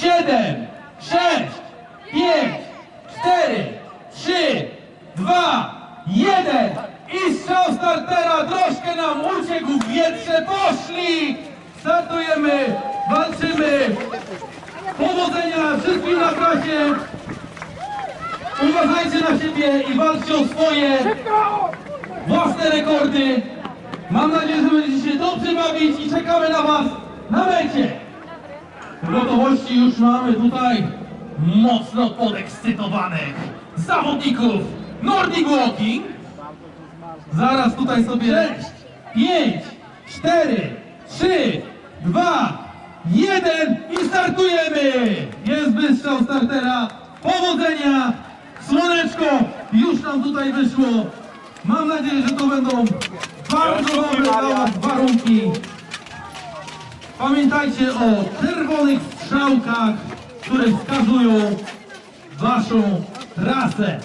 7, 6, 5, 4, 3, 2, 1 i strzał startera troszkę nam uciekł w wietrze, poszli! Startujemy, walczymy! Powodzenia wszystkim na trasie! Uważajcie na siebie i walczcie o swoje własne rekordy! Mam nadzieję, że będziecie się dobrze bawić i czekamy na Was na mecie! W gotowości już mamy tutaj mocno podekscytowanych zawodników Nordic Walking. Zaraz tutaj sobie 6, 5, 4, 3, 2, 1 i startujemy! Jest wystrzał startera. Powodzenia! Słoneczko już nam tutaj wyszło. Mam nadzieję, że to będą bardzo dobre dla Was warunki. Pamiętajcie o czerwonych strzałkach, które wskazują Waszą trasę.